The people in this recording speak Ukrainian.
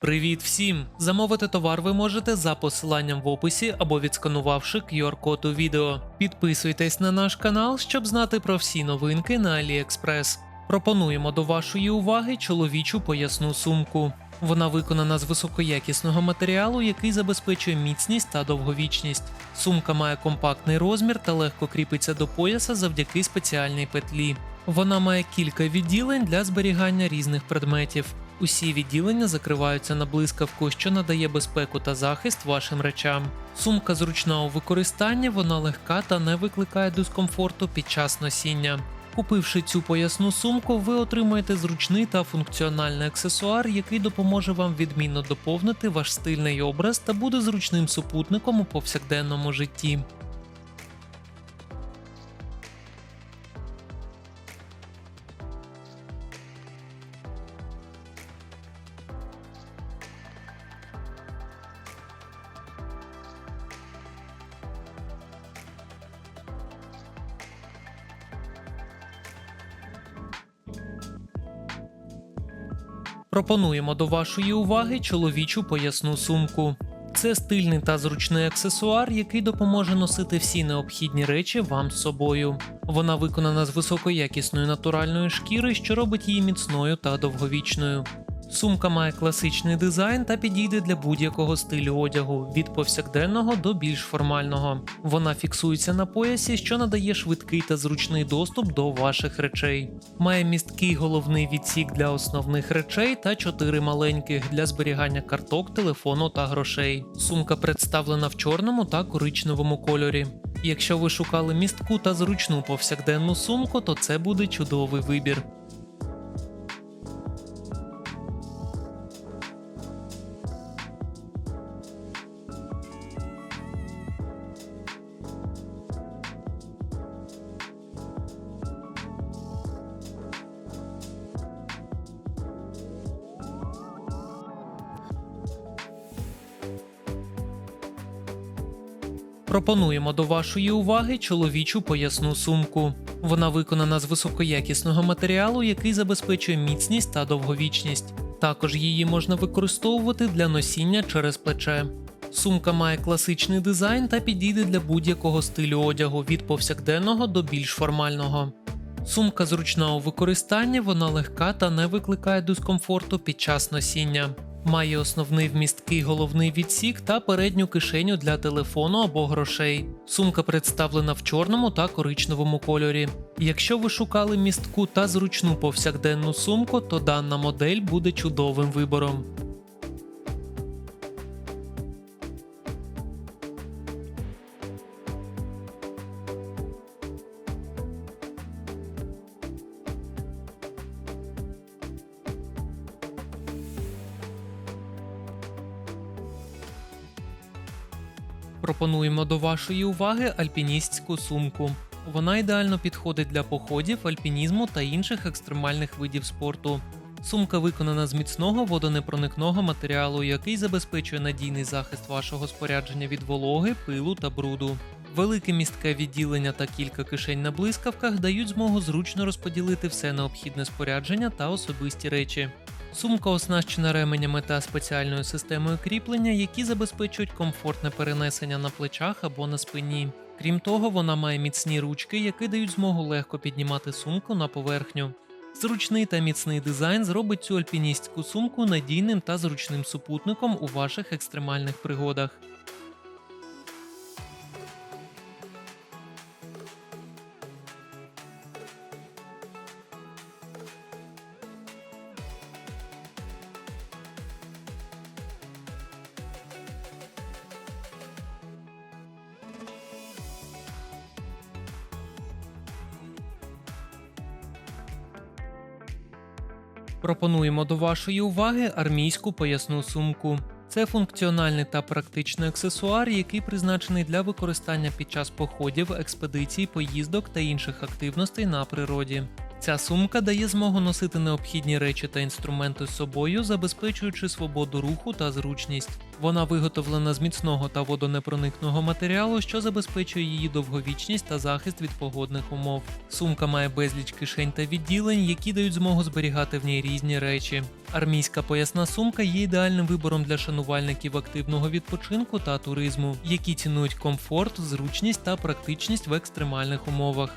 Привіт всім! Замовити товар ви можете за посиланням в описі або відсканувавши QR-код у відео. Підписуйтесь на наш канал, щоб знати про всі новинки на AliExpress. Пропонуємо до вашої уваги чоловічу поясну сумку. Вона виконана з високоякісного матеріалу, який забезпечує міцність та довговічність. Сумка має компактний розмір та легко кріпиться до пояса завдяки спеціальній петлі. Вона має кілька відділень для зберігання різних предметів. Усі відділення закриваються на блискавку, що надає безпеку та захист вашим речам. Сумка зручна у використанні, вона легка та не викликає дискомфорту під час носіння. Купивши цю поясну сумку, ви отримаєте зручний та функціональний аксесуар, який допоможе вам відмінно доповнити ваш стильний образ та буде зручним супутником у повсякденному житті. Пропонуємо до вашої уваги чоловічу поясну сумку. Це стильний та зручний аксесуар, який допоможе носити всі необхідні речі вам з собою. Вона виконана з високоякісної натуральної шкіри, що робить її міцною та довговічною. Сумка має класичний дизайн та підійде для будь-якого стилю одягу від повсякденного до більш формального. Вона фіксується на поясі, що надає швидкий та зручний доступ до ваших речей. Має місткий головний відсік для основних речей та чотири маленьких для зберігання карток, телефону та грошей. Сумка представлена в чорному та коричневому кольорі. Якщо ви шукали містку та зручну повсякденну сумку, то це буде чудовий вибір. Пропонуємо до вашої уваги чоловічу поясну сумку. Вона виконана з високоякісного матеріалу, який забезпечує міцність та довговічність. Також її можна використовувати для носіння через плече. Сумка має класичний дизайн та підійде для будь-якого стилю одягу від повсякденного до більш формального. Сумка зручна у використанні, вона легка та не викликає дискомфорту під час носіння. Має основний вмісткий головний відсік та передню кишеню для телефону або грошей. Сумка представлена в чорному та коричневому кольорі. Якщо ви шукали містку та зручну повсякденну сумку, то дана модель буде чудовим вибором. Пропонуємо до вашої уваги альпіністську сумку. Вона ідеально підходить для походів, альпінізму та інших екстремальних видів спорту. Сумка виконана з міцного водонепроникного матеріалу, який забезпечує надійний захист вашого спорядження від вологи, пилу та бруду. Велике містке відділення та кілька кишень на блискавках дають змогу зручно розподілити все необхідне спорядження та особисті речі. Сумка оснащена ременями та спеціальною системою кріплення, які забезпечують комфортне перенесення на плечах або на спині. Крім того, вона має міцні ручки, які дають змогу легко піднімати сумку на поверхню. Зручний та міцний дизайн зробить цю альпіністську сумку надійним та зручним супутником у ваших екстремальних пригодах. Пропонуємо до вашої уваги армійську поясну сумку. Це функціональний та практичний аксесуар, який призначений для використання під час походів, експедицій, поїздок та інших активностей на природі. Ця сумка дає змогу носити необхідні речі та інструменти з собою, забезпечуючи свободу руху та зручність. Вона виготовлена з міцного та водонепроникного матеріалу, що забезпечує її довговічність та захист від погодних умов. Сумка має безліч кишень та відділень, які дають змогу зберігати в ній різні речі. Армійська поясна сумка є ідеальним вибором для шанувальників активного відпочинку та туризму, які цінують комфорт, зручність та практичність в екстремальних умовах.